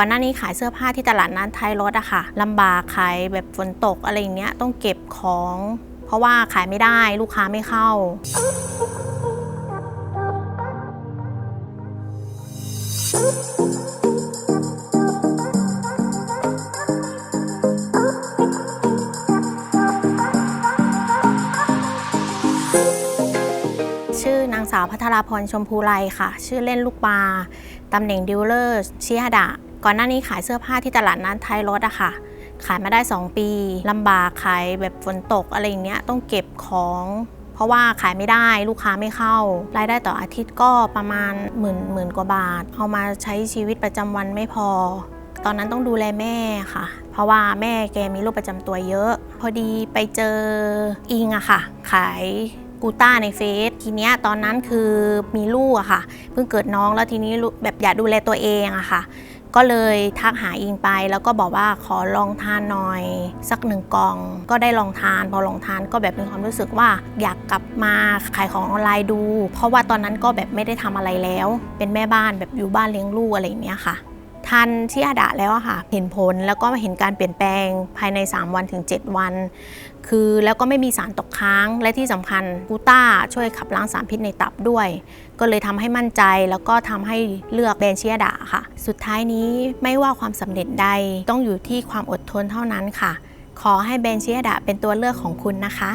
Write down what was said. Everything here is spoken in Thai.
ก่อนหน้านี้ขายเสื้อผ้าที่ตลาดนัดไทยรถอะค่ะลำบากขายแบบฝนตกอะไรอย่างเงี้ยต้องเก็บของ เพราะว่าขายไม่ได้ลูกค้าไม่เข้า ชื่อนางสาวพัทราพรชมพูไลค่ะ ชื่อเล่นลูกปลาตำแหน่งดิวเลอร์ชิฮดะ ก่อนหน้านี้ขายเสื้อผ้าที่ตลาดนัดไทยรถอะค่ะ ขายมาได้ 2 ปีลำบากขายแบบฝนตกอะไรอย่างเงี้ยต้องเก็บของ เพราะว่าขายไม่ได้ลูกค้าไม่เข้า รายได้ต่ออาทิตย์ก็ประมาณหมื่นหมื่นกว่าบาท เอามาใช้ชีวิตประจำวันไม่พอ ตอนนั้นต้องดูแลแม่ค่ะ เพราะว่าแม่แกมีโรคประจำตัวเยอะ พอดีไปเจออิงอะค่ะ ขายกูต้าในเฟซทีเนี้ยตอนนั้นคือมีลูกอะค่ะ เพิ่งเกิดน้องแล้วทีนี้แบบอยากดูแลตัวเองอะค่ะ ก็เลยทักหาอิงไปแล้วก็บอกว่าขอลองทานหน่อย สักหนึ่งกล่อง ก็ได้ลองทาน พอลองทานก็แบบมีความรู้สึกว่าอยากกลับมาขายของออนไลน์ดู เพราะว่าตอนนั้นก็แบบไม่ได้ทำอะไรแล้ว เป็นแม่บ้านแบบอยู่บ้านเลี้ยงลูกอะไรอย่างเงี้ยค่ะ ทานที่อาดะแล้วค่ะ เห็นผลแล้วก็เห็นการเปลี่ยนแปลงภายใน 3 วันถึง 7 วัน คือแล้วก็ไม่มีสารตกค้างและที่สำคัญกูต้าช่วยขับล้างสารพิษในตับด้วย ก็เลยทำให้มั่นใจแล้วก็ทำให้เลือกแบรนด์ชิอาดะค่ะ สุดท้ายนี้ไม่ว่าความสำเร็จใดต้องอยู่ที่ความอดทนเท่านั้นค่ะ ขอให้แบรนด์ชิอาดะเป็นตัวเลือกของคุณนะคะ